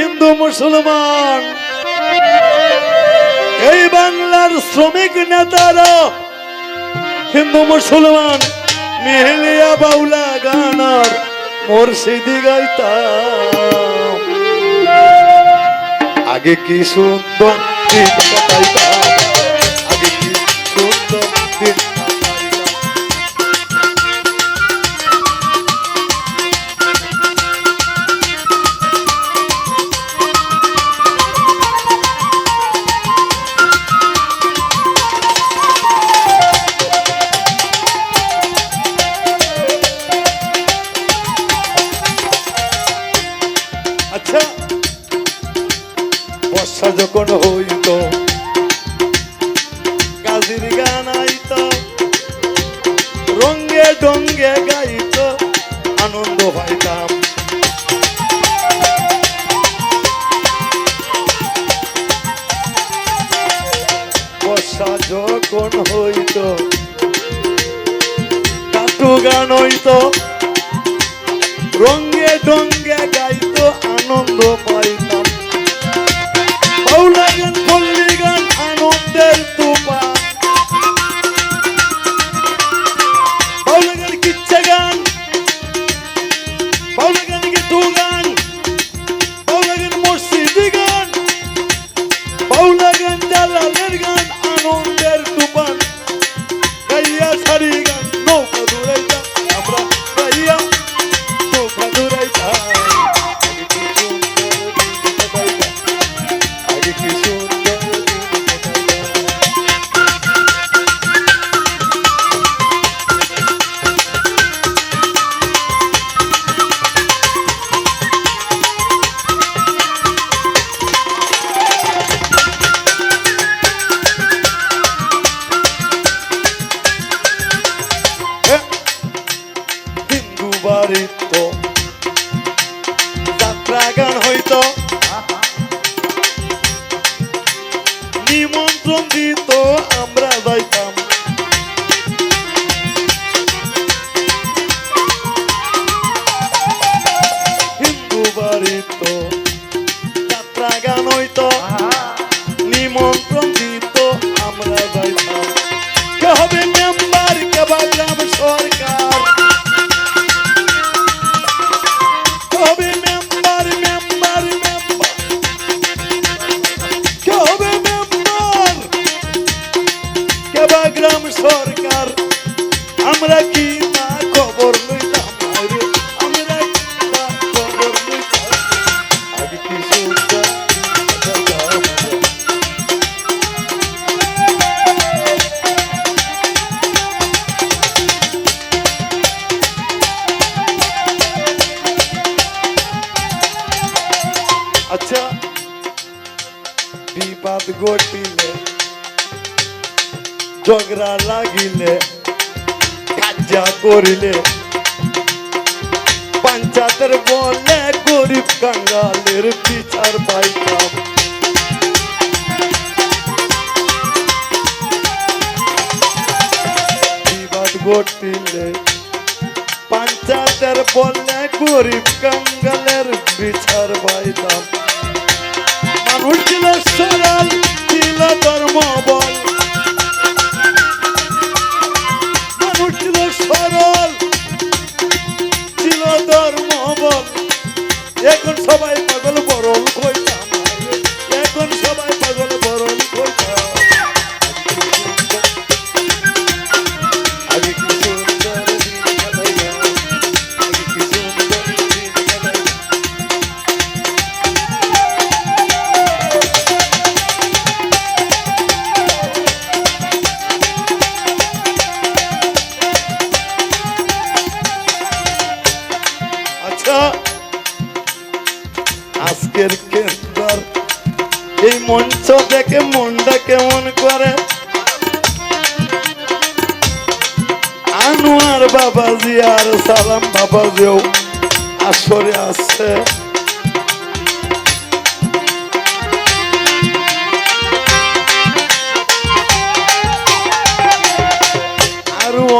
হিন্দু মুসলমান। এই বাংলার শ্রমিক নেতারা হিন্দু মুসলমান, মেহেলিয়া বাউলা গানার মুর্শিদি গাইতা আগে কি সুন্দর বর্ষা যখন হইত। গাজির গান আইত, রঙ্গে ডঙ্গে গাইত, আনন্দ পাইতাম বর্ষা যখন হইত, কাটু গান হইত বাড়িত। যাত্রা গান হইত। নিমন্ত্রণ দিত আমরা যাইতাম আমরা কি না খবর লইতাম রে আমরা কি না খবর লইতাম আগে কি সুন্দর দিন কাটাইতাম। আচ্ছা বিবাদ ঘটিলে ঝগড়া লাগিলে কাজা করিলে। পঞ্চায়েতের বলে গরিব কাঙ্গালের বিচার পাইতাম। বিবাদ ঘটিলে পঞ্চায়েতের বলে গরিব কাঙ্গালের বিচার পাইতাম। মানুষ ছিল সরল কেন্দ্র এই মঞ্চ দেখে মনটা কেমন করে? আনোয়ার বাবাজি আর সালাম বাবাজিও আসরে আছে।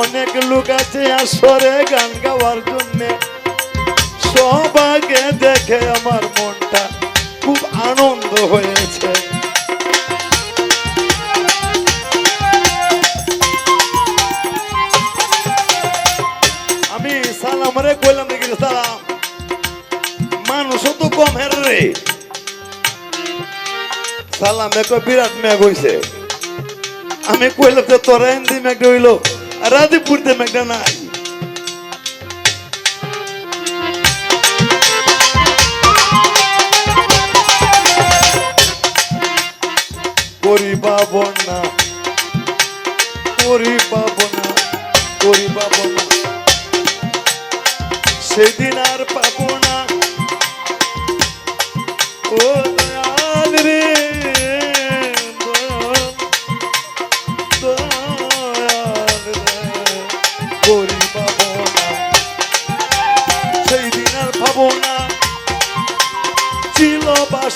অনেক লোক আছে আসরে গান গাওয়ার জন্য। সবাকে দেখে আমার রে সালাম এক বিরাট মেঘ হইছে। আমি কইলাম যে তোরা হিন্দি মেঘটা হইল রাধিপুরতে মেঘটা নাই। করি পাব না করি পাব না করি পাব না সেদিন আর পাব না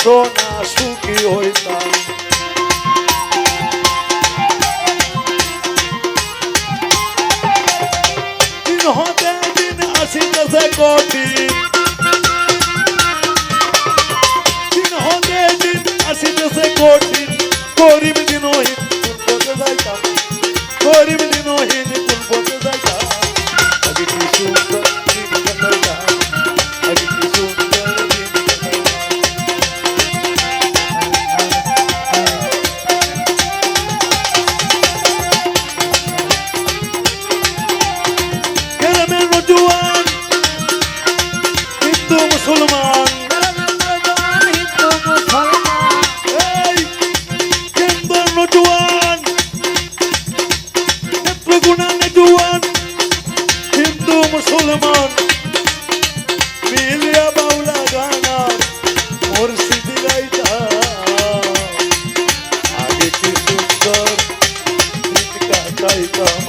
বাসনা সুখী হইতাম। হতে দিন আসিতেছে কঠিন দিন হতে দিন আসিতেছে আগে